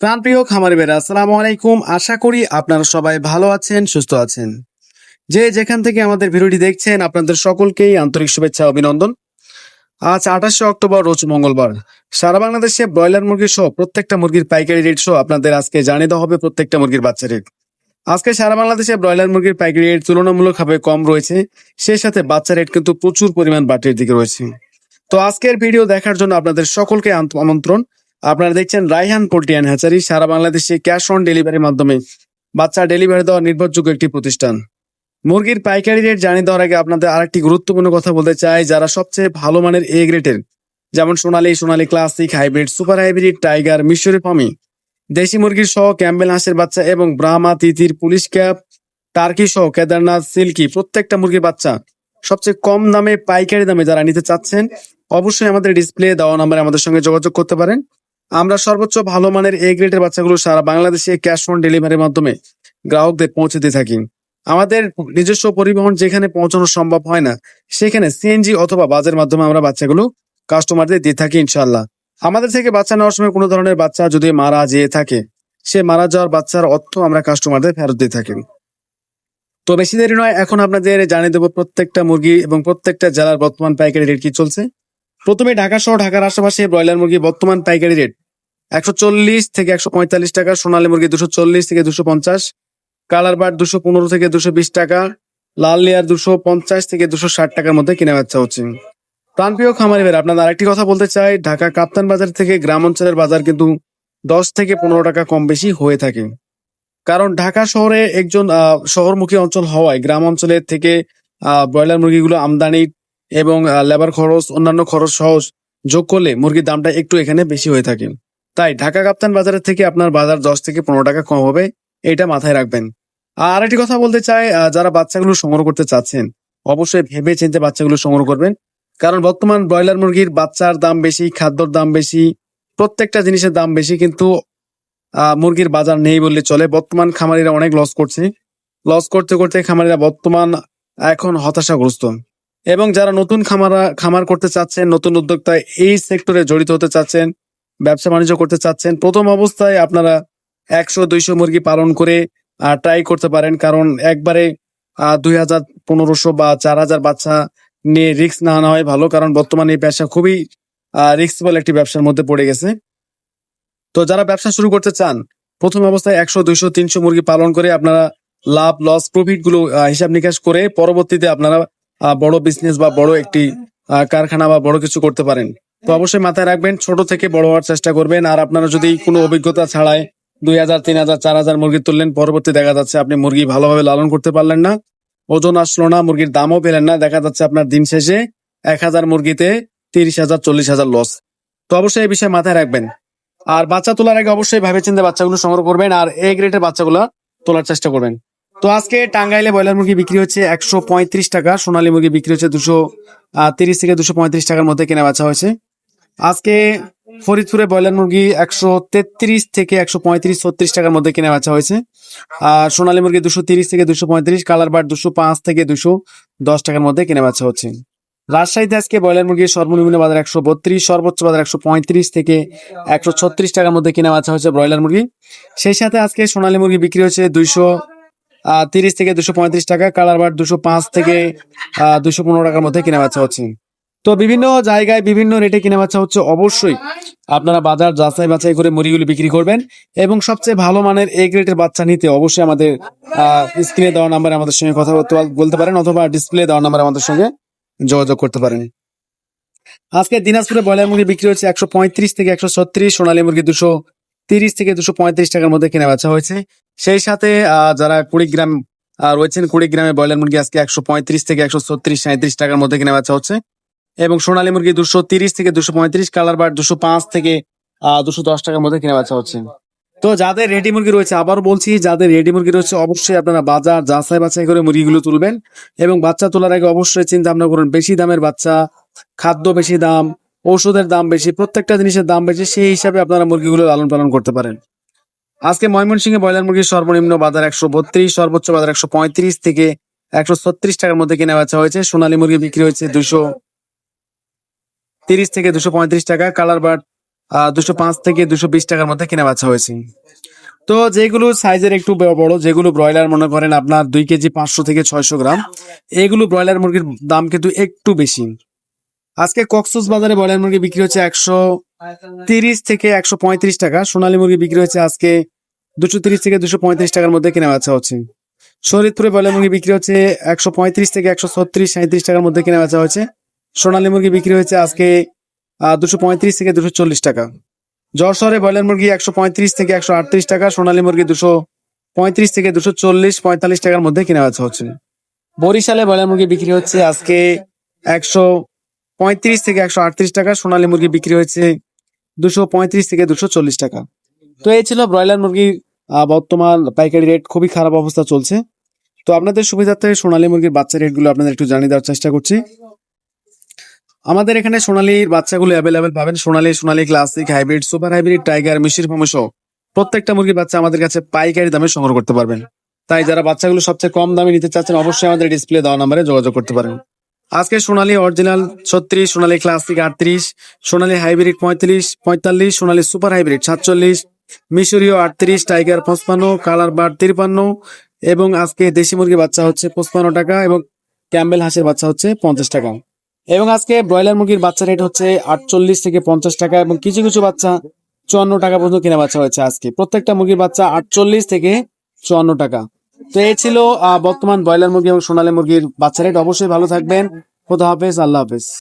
প্রাণপ্রিয় খামারি বেরা আসসালামু আলাইকুম। আশা করি আপনারা সবাই ভালো আছেন, সুস্থ আছেন। যে যেখান থেকে আমাদের ভিডিওটি দেখছেন, আপনাদের সকলকেই আন্তরিক শুভেচ্ছা, অভিনন্দন। আজ আঠাশে অক্টোবর, রোজ মঙ্গলবার। সারা বাংলাদেশে ব্রয়লার মুরগি সহ প্রত্যেকটা মুরগির পাইকারি রেট সহ আপনাদের আজকে জানিয়ে দেওয়া হবে প্রত্যেকটা মুরগির বাচ্চা রেট। আজকে সারা বাংলাদেশে ব্রয়লার মুরগির পাইকারি রেট তুলনামূলকভাবে কম রয়েছে। সেই সাথে বাচ্চা রেট কিন্তু প্রচুর পরিমাণ বাটির দিকে রয়েছে। তো আজকের ভিডিও দেখার জন্য আপনাদের সকলকে আমন্ত্রণ। আপনারা দেখছেন রাইহান পোল্ট্রি অ্যান্ড হ্যাচারি। সারা বাংলাদেশে ক্যাশ অন ডেলিভারির মাধ্যমে বাচ্চা ডেলিভারি দেওয়া নির্ভরযোগ্য একটি প্রতিষ্ঠান। মুরগির পাইকারি রেট জানিয়ে দেওয়ার আগে আপনাদের আরেকটি গুরুত্বপূর্ণ কথা বলতে চাই। যারা সবচেয়ে ভালো মানের এ গ্রেটের যেমন Sonali Sonali classic hybrid super hybrid tiger মিশরি পামি দেশি মুরগির সহ ক্যাম্বেল, হাঁসের বাচ্চা এবং ব্রাহ্মা, তিতির, পুলিশ ক্যাপ, টার্কি সহ কেদারনাথ, সিল্কি প্রত্যেকটা মুরগির বাচ্চা সবচেয়ে কম দামে, পাইকারি দামে যারা নিতে চাচ্ছেন, অবশ্যই আমাদের ডিসপ্লে দেওয়া নাম্বারে আমাদের সঙ্গে যোগাযোগ করতে পারেন। আমরা সর্বোচ্চ ভালো মানের এ গ্রেডের বাচ্চাগুলো সারা বাংলাদেশে ক্যাশ অন ডেলিভারির মাধ্যমে গ্রাহকদের পৌঁছে দিয়ে থাকি। আমাদের নিজস্ব পরিবহন যেখানে পৌঁছানো সম্ভব হয় না, সেখানে সিএনজি অথবা বাসের মাধ্যমে আমরা বাচ্চাগুলো কাস্টমারদের দিয়ে থাকি ইনশাল্লাহ আমাদের থেকে বাচ্চা নেওয়ার সময় কোনো ধরনের বাচ্চা যদি মারা যেয়ে থাকে, সে মারা যাওয়ার বাচ্চার অর্থ আমরা কাস্টমারদের ফেরত দিয়ে থাকি। তো বেশি দেরি নয়, এখন আপনাদের জানিয়ে দেবো প্রত্যেকটা মুরগি এবং প্রত্যেকটা জেলার বর্তমান পাইকারি রেট কি চলছে। প্রথমে ঢাকা সহ ঢাকার আশেপাশে ব্রয়লার মুরগি বর্তমান পাইকারি রেট একশো চল্লিশ থেকে একশো পঁয়তাল্লিশ টাকা, সোনালী মুরগি দুশো চল্লিশ থেকে দুশো পঞ্চাশ, কালার বার দুশো পনেরো থেকে দুশো বিশ টাকা, লাল লেয়ার দুশো পঞ্চাশ থেকে দুশো ষাট টাকার মধ্যে কিনে বাচ্চা হচ্ছে। প্রাণপ্রিয় খামারি ভাই আপনাদের আরেকটি কথা বলতে চাই, ঢাকা কাপ্তান বাজার থেকে গ্রাম অঞ্চলের বাজার কিন্তু দশ থেকে পনেরো টাকা কম বেশি হয়ে থাকে। কারণ ঢাকা শহরে একজন শহরমুখী অঞ্চল হওয়ায় গ্রাম অঞ্চলের থেকে ব্রয়লার মুরগিগুলো আমদানি এবং লেবার খরচ, অন্যান্য খরচ সহজ যোগ করলে মুরগির দামটা একটু এখানে বেশি হয়ে থাকে। তাই ঢাকা কাপ্তান বাজারের থেকে আপনার বাজার দশ থেকে পনেরো টাকা কম হবে, এটা মাথায় রাখবেন। আর একটি কথা বলতে চাই যারা বাচ্চাগুলো সংগ্রহ করতে চাচ্ছেন, অবশ্যই ভেবে চিন্তে বাচ্চাগুলো সংগ্রহ করবেন। কারণ বর্তমান ব্রয়লার মুরগির বাচ্চার দাম বেশি, খাদ্যর দাম বেশি, প্রত্যেকটা জিনিসের দাম বেশি, কিন্তু মুরগির বাজার নেই বললে চলে। বর্তমান খামারিরা অনেক লস করছে। লস করতে করতে খামারিরা বর্তমান এখন হতাশাগ্রস্ত। এবং যারা নতুন খামারা, খামার করতে চাচ্ছেন, নতুন উদ্যোক্তা এই সেক্টরে জড়িত হতে চাচ্ছেন, ব্যবসা বাণিজ্য করতে চাচ্ছেন, প্রথম অবস্থায় আপনারা একশো, দুইশো মুরগি পালন করে ট্রাই করতে পারেন। কারণ একবারে দুই হাজার পনেরোশো বা চার হাজার বাচ্চা নিয়ে রিস্ক না নেওয়াই ভালো। কারণ বর্তমানে এই ব্যবসা খুবই রিস্কবল একটি ব্যবসার মধ্যে পড়ে গেছে। তো যারা ব্যবসা শুরু করতে চান, প্রথম অবস্থায় একশো, দুইশো, তিনশো মুরগি পালন করে আপনারা লাভ লস প্রফিটগুলো হিসাব নিকাশ করে পরবর্তীতে আপনারা বড় বিজনেস বা বড় একটি কারখানা বা বড় কিছু করতে পারেন। তো অবশ্যই মাথায় রাখবেন, ছোট থেকে বড় হওয়ার চেষ্টা করবেন। আর আপনারা যদি কোনো অভিজ্ঞতা ছাড়াই দুই হাজার, তিন হাজার, চার হাজার মুরগি তুললেন, পরবর্তী দেখা যাচ্ছে আপনি মুরগি ভালোভাবে লালন করতে পারলেন না। ওজন আসলো না, মুরগির দামও পেলেন না। দেখা যাচ্ছে আপনার দিন শেষে এক হাজার মুরগিতে তিরিশ হাজার, চল্লিশ হাজার লস তো অবশ্যই এই বিষয়ে মাথায় রাখবেন। আর বাচ্চা তোলার আগে অবশ্যই ভাবে চিন্তে বাচ্চাগুলো সংগ্রহ করবেন, আর এ গ্রেডের বাচ্চাগুলো তোলার চেষ্টা করবেন। তো আজকে টাঙ্গাইলে ব্রয়লার মুরগি বিক্রি হচ্ছে একশো পঁয়ত্রিশ টাকা, সোনালী মুরগি বিক্রি হচ্ছে দুশো তিরিশ থেকে দুশো পঁয়ত্রিশ টাকার মধ্যে কেনা বেচা হয়েছে। আজকে ফরিদপুরে ব্রয়লার মুরগি একশো তেত্রিশ থেকে একশো পঁয়ত্রিশ, ছত্রিশ টাকার মধ্যে কেনা বেচা হয়েছে। আর সোনালী মুরগি দুশো তিরিশ থেকে দুশো পঁয়ত্রিশ, কালার বার দুশো পাঁচ থেকে দুশো দশ টাকার মধ্যে কেনা বেচা হচ্ছে। রাজশাহীতে আজকে ব্রয়লার মুরগির সর্বনিম্ন বাজার একশো বত্রিশ, সর্বোচ্চ বাজার একশো পঁয়ত্রিশ থেকে একশো ছত্রিশ টাকার মধ্যে কেনা বেচা হচ্ছে ব্রয়লার মুরগি। সেই সাথে আজকে সোনালী মুরগি বিক্রি হচ্ছে দুইশো তিরিশ থেকে দুশো পঁয়ত্রিশ টাকা, কালার বার দুশো পাঁচ থেকে দুশো পনেরো টাকার মধ্যে কেনা বাচ্চা হচ্ছে। তো বিভিন্ন জায়গায় বিভিন্ন রেটে কেনা বাচ্চা হচ্ছে অবশ্যই। আপনারা বাজার যাচাই বাছাই করে মুরগিগুলি বিক্রি করবেন এবং সবচেয়ে ভালো মানের এ গ্রেডের বাচ্চা নিতে অবশ্যই আমাদের স্ক্রিনে দেওয়া নাম্বারে আমাদের সঙ্গে কথা বলতে পারেন অথবা ডিসপ্লে দেওয়া নাম্বারে আমাদের সঙ্গে যোগাযোগ করতে পারেন। আজকে দিনাজপুরে ব্রয়লার মুরগি বিক্রি হচ্ছে একশো পঁয়ত্রিশ থেকে একশো ছত্রিশ, সোনালী মুরগি দুশো তিরিশ থেকে দুশো পঁয়ত্রিশ টাকার মধ্যে কেনা বেচা হয়েছে। সেই সাথে যারা কুড়িগ্রাম রয়েছেন কুড়িগ্রামে ব্রয়লার মুরগি আজকে একশো পঁয়ত্রিশ থেকে একশো ছত্রিশ সাঁত্রিশ টাকার মধ্যে কেনা বেচা হচ্ছে। এবং সোনালী মুরগি দুশো তিরিশ থেকে দুশো পঁয়ত্রিশ, কালার বার দুশো পাঁচ থেকে দুশো দশ টাকার মধ্যে কেনা বেচা হচ্ছে। তো যাদের রেডি মুরগি রয়েছে আবার বলছি, যাদের রেডি মুরগি রয়েছে, অবশ্যই আপনারা বাজার যাচাই বাছাই করে মুরগিগুলো তুলবেন। এবং বাচ্চা তোলার আগে অবশ্যই চিন্তা ভাবনা করুন, বেশি দামের বাচ্চা, খাদ্য বেশি দাম, ঔষধের দাম বেশি, প্রত্যেকটা জিনিসের দাম বেশি, সেই হিসাবে আপনারা মুরগিগুলো লালন পালন করতে পারেন। আজকে ময়মনসিংহে ব্রয়লার মুরগির সর্বনিম্ন বাজার একশো বত্রিশ, সর্বোচ্চ বাজার একশো পঁয়ত্রিশ থেকে একশো ছত্রিশ টাকার মধ্যে কেনা বেচা হয়েছে। সোনালী মুরগি বিক্রি হয়েছে দুশো তিরিশ থেকে দুশো পঁয়ত্রিশ টাকা, কালার বার্ড দুশো পাঁচ থেকে দুশো বিশ টাকার মধ্যে কেনা বেচা হয়েছে। তো যেগুলো সাইজের একটু বড়, যেগুলো ব্রয়লার মনে করেন আপনার দুই কেজি পাঁচশো থেকে ছয়শো গ্রাম, এগুলো ব্রয়লার মুরগির দাম কিন্তু একটু বেশি। আজকে কক্সস বাজারে ব্রয়লার মুরগি বিক্রি হচ্ছে একশো তিরিশ থেকে একশো পঁয়ত্রিশ টাকা। সোনালী মুরগি বিক্রি হচ্ছে আজকে দুশো তিরিশ থেকে দুশো পঁয়ত্রিশ টাকার মধ্যে কেনা বেচা হচ্ছে। শরীরপুরে ব্রয়লার মুরগি বিক্রি হচ্ছে একশো পঁয়ত্রিশ থেকে একশো ছত্রিশ সাঁত্রিশ টাকার মধ্যে কেনা বেচা হচ্ছে সোনালী মুরগি বিক্রি হয়েছে আজকে দুশো পঁয়ত্রিশ থেকে দুশো চল্লিশ টাকা। যশোরে ব্রয়লার মুরগি একশো পঁয়ত্রিশ থেকে একশো আটত্রিশ টাকা, সোনালী মুরগি দুশো পঁয়ত্রিশ থেকে দুশো চল্লিশ, পঁয়তাল্লিশ টাকার মধ্যে কেনা বেচা হচ্ছে। বরিশালে ব্রয়লার মুরগি বিক্রি হচ্ছে আজকে একশো পঁয়ত্রিশ থেকে একশো আটত্রিশ টাকা, সোনালী মুরগি বিক্রি হয়েছে দুশো পঁয়ত্রিশ থেকে দুশো চল্লিশ টাকা। তো এই ছিল ব্রয়লার মুরগির বর্তমান পাইকারি রেট খুবই খারাপ অবস্থা চলছে। তো আপনাদের সুবিধার্থে সোনালী মুরগির বাচ্চা রেটগুলো আপনাদের একটু জানিয়ে দেওয়ার চেষ্টা করছি। আমাদের এখানে সোনালীর বাচ্চাগুলো অ্যাভেলেবেল পাবেন। Sonali Sonali classic hybrid super hybrid tiger Misir farm সহ প্রত্যেকটা মুরগির বাচ্চা আমাদের কাছে পাইকারি দামে সংগ্রহ করতে পারবেন। তাই যারা বাচ্চাগুলো সবচেয়ে কম দামে নিতে চাচ্ছেন, অবশ্যই আমাদের ডিসপ্লে দেওয়া নাম্বারে যোগাযোগ করতে পারেন। আজকে সোনালী অরিজিনাল ছত্রিশ, সোনালী ক্লাসিক আটত্রিশ, সোনালী হাইব্রিড পঁয়ত্রিশ, পঁয়তাল্লিশ, সোনালী সুপার হাইব্রিড সাতচল্লিশ, মিশরীয় আটত্রিশ টাইগার পঁচপান্ন কালার বার তিরপান্ন এবং আজকে দেশি মুরগির বাচ্চা হচ্ছে পঁচপান্ন টাকা এবং ক্যাম্বেল হাঁসের বাচ্চা হচ্ছে পঞ্চাশ টাকা। এবং আজকে ব্রয়লার মুরগির বাচ্চা রেট হচ্ছে আটচল্লিশ থেকে পঞ্চাশ টাকা এবং কিছু কিছু বাচ্চা চুয়ান্ন টাকা পর্যন্ত কেনা বাচ্চা হয়েছে আজকে। প্রত্যেকটা মুরগির বাচ্চা আটচল্লিশ থেকে চুয়ান্ন টাকা। তো এই ছিল বর্তমান ব্রয়লার মুরগি এবং সোনালী মুরগির বাচ্চারা অবশ্যই ভালো থাকবেন। খোদা হাফেজ, আল্লাহ হাফেজ।